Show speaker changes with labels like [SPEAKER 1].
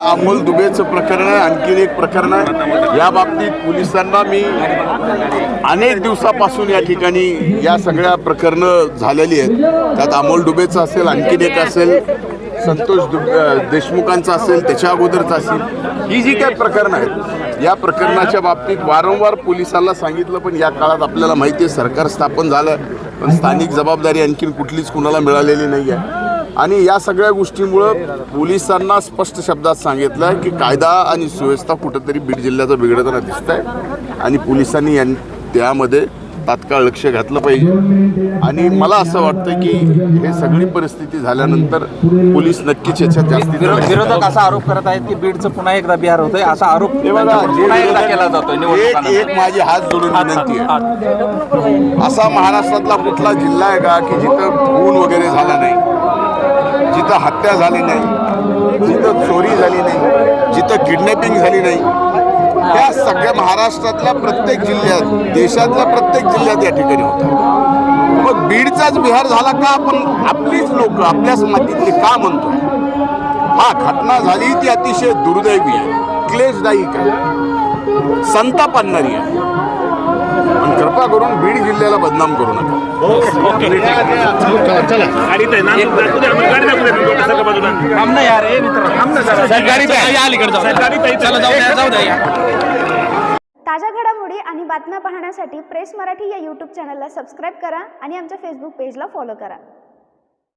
[SPEAKER 1] अमोल दुबेचं प्रकरण आहे आणखीन एक प्रकरण आहे. या बाबतीत पोलिसांना मी अनेक दिवसापासून या ठिकाणी या सगळ्या प्रकरणं झालेली आहेत. त्यात अमोल दुबेचं असेल आणखीन एक असेल संतोष दु देशमुखांचं असेल त्याच्या अगोदरचं असेल ही जी काही प्रकरणं आहेत या प्रकरणाच्या बाबतीत वारंवार पोलिसांना सांगितलं पण या काळात आपल्याला माहिती आहे सरकार स्थापन झालं पण स्थानिक जबाबदारी आणखीन कुठलीच कुणाला मिळालेली नाही आहे आणि या सगळ्या गोष्टीमुळं पोलिसांना स्पष्ट शब्दात सांगितलं आहे की कायदा आणि सुव्यवस्था कुठंतरी बीड जिल्ह्याचा बिघडताना दिसत आहे आणि पोलिसांनी यां त्यामध्ये तात्काळ लक्ष घातलं पाहिजे. आणि मला असं वाटतं की हे सगळी परिस्थिती झाल्यानंतर पोलीस नक्कीच याच्यात
[SPEAKER 2] विरो-
[SPEAKER 1] जास्त
[SPEAKER 2] विरोधक असा आरोप करत आहेत की बीडचं पुन्हा एकदा बिहार होतंय. असा आरोप एकदा केला जातोय
[SPEAKER 1] एक माझी हात जोडून विनंती आहे. असा महाराष्ट्रातला कुठला जिल्हा आहे का की जिथं खून वगैरे झाला नाही? जिथं हत्या झाली नाही जिथं चोरी झाली नाही जिथं किडनॅपिंग झाली नाही त्या सगळ्या महाराष्ट्रातल्या प्रत्येक जिल्ह्यात देशातल्या प्रत्येक जिल्ह्यात या ठिकाणी होतं. मग बीडचाच बिहार झाला का आपण आपलीच लोक आपल्याच मातीतली का म्हणतो? हा घटना झाली ती अतिशय दुर्दैवी आहे क्लेशदायी आहे. संताप आणणारी आहे. पण कृपा करून बीड जिल्ह्याला बदनाम करू नका.
[SPEAKER 3] ताज्या घडामोडी आणि बातम्या पाहण्यासाठी प्रेस मराठी या यूट्यूब चॅनलला सबस्क्राईब करा आणि आमच्या फेसबुक पेजला फॉलो करा.